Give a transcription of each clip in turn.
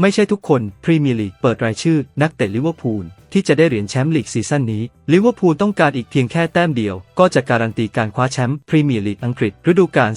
ไม่ใช่ทุกคนพรีเมียร์ลีกเปิดรายชื่อนักเตะลิเวอร์พูลที่จะได้เหรียญแชมป์ลีกซีซั่นนี้ลิเวอร์พูลต้องการอีกเพียงแค่แต้มเดียว ก็จะการันตีการคว้าแชมป์พรีเมียร์ลีกอังกฤษฤดูกาล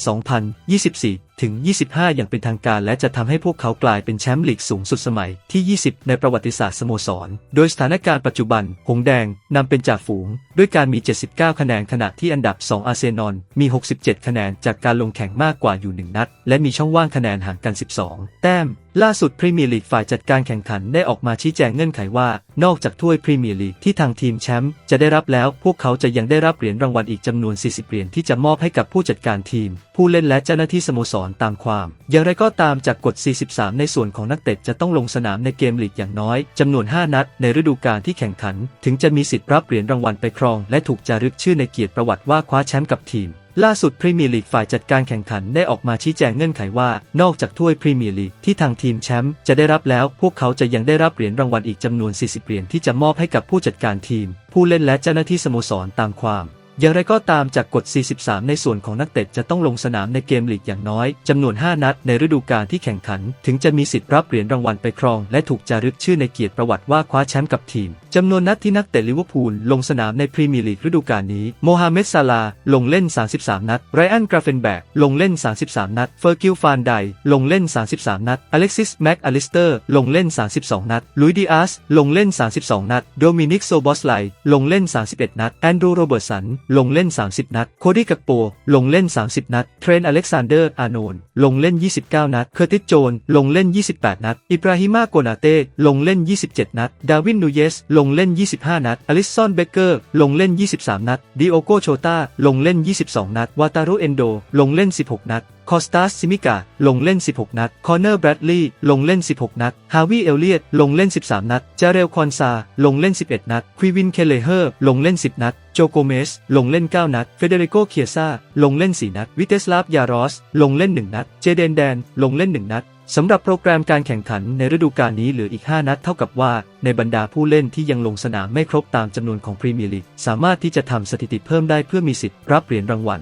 2024ถึง 25 อย่างเป็นทางการและจะทำให้พวกเขากลายเป็นแชมป์ลีกสูงสุดสมัยที่ 20 ในประวัติศาสตร์สโมสร โดยสถานการณ์ปัจจุบัน หงแดงนำเป็นจ่าฝูง ด้วยการมี 79 คะแนนขณะที่อันดับ 2 อาเซนอลมี 67 คะแนนจากการลงแข่งมากกว่าอยู่ 1 นัด และมีช่องว่างคะแนนห่างกัน 12 แต้ม ล่าสุดพรีเมียร์ลีกฝ่ายจัดการแข่งขันได้ออกมาชี้แจงเงื่อนไขว่านอกจากถ้วยพรีเมียร์ลีกที่ทางทีมแชมป์จะได้รับแล้ว พวกเขาจะยังได้รับเหรียญรางวัลอีกจำนวน 40 เหรียญที่จะมอบให้กับผู้จัดการทีม ผู้เล่นและเจ้าหน้าที่สโมสรตามความ อย่างไรก็ตามจากกฎ 43 ในส่วนของนักเตะจะต้องลงสนามในเกมลีกอย่างน้อยจำนวน 5 นัด ในฤดูกาลที่แข่งขัน ถึงจะมีสิทธิ์รับเหรียญรางวัลไปครอง และถูกจารึกชื่อในเกียรติประวัติว่าคว้าแชมป์กับทีม ล่าสุดพรีเมียร์ลีกฝ่ายจัดการแข่งขันได้ออกมาชี้แจงเงื่อนไขว่า นอกจากถ้วยพรีเมียร์ลีกที่ทางทีมแชมป์จะได้รับแล้ว พวกเขาจะยังได้รับเหรียญรางวัลอีกจำนวน 40 เหรียญที่จะมอบให้กับผู้จัดการทีม ผู้เล่นและเจ้าหน้าที่สโมสรตามความ อย่างไรก็ตามจากกฎ 43 ในส่วนของนักเตะจะต้องลงสนามในเกมลีกอย่างน้อยจำนวน 5 นัดในฤดูกาลที่แข่งขัน ถึงจะมีสิทธิ์รับเหรียญรางวัลไปครอง และถูกจารึกชื่อในเกียรติประวัติว่าคว้าแชมป์กับทีมจำนวนนัดที่นักเตะลิเวอร์พูลลงสนามในพรีเมียร์ลีกฤดูกาลนี้ โมฮัมเหม็ดซาลาลงเล่น 33 นัด ไรอันกราเฟนแบกลงเล่น 33 นัด เฟอร์กิลฟานไดลงเล่น 33 นัด อเล็กซิส แม็กอลิสเตอร์ ลงเล่น 32 นัด ลุยดิอาส ลงเล่น 32 นัด โดมินิก โซบอสไล ลงเล่น 31 นัด แอนดรู โรเบิร์ตสันลงเล่น 30 นัด โคดี้กักโป ลงเล่น 30 นัด เทรนอเล็กซานเดอร์ อาโนน ลงเล่น 29 นัด เคอร์ติส โจน ลงเล่น 28 นัด อิบราฮิมาโกนาเต้ ลงเล่น 27 นัด ดาวิน นูเยส ลงเล่น 25 นัด อลิสซอน เบเกอร์ ลงเล่น 23 นัด ดิโอโก โชตาลงเล่น 22 นัด วาตารุ เอนโด ลงเล่น 16 นัดคอสตาสซิมิกาลงเล่น 16 นัด คอนเนอร์แบรดลีย์ลงเล่น 16 นัด ฮาวิเอลเลียตลงเล่น 13 นัด จาเรลคอนซา ลงเล่น 11 นัด ควิวินเคเลเฮอร์ ลงเล่น 10 นัด โจโกเมส ลงเล่น 9 นัด เฟเดริโกเคียซา ลงเล่น 4 นัด วิเตสลาฟ ยารอส ลงเล่น 1 นัด เจเดนแดน ลงเล่น 1 นัดสำหรับโปรแกรมการแข่งขันในฤดูกาลนี้เหลืออีก 5 นัดเท่ากับว่า ในบรรดาผู้เล่นที่ยังลงสนามไม่ครบตามจำนวนของพรีเมียร์ลีกสามารถที่จะทำสถิติเพิ่มได้เพื่อมีสิทธิ์รับเหรียญรางวัล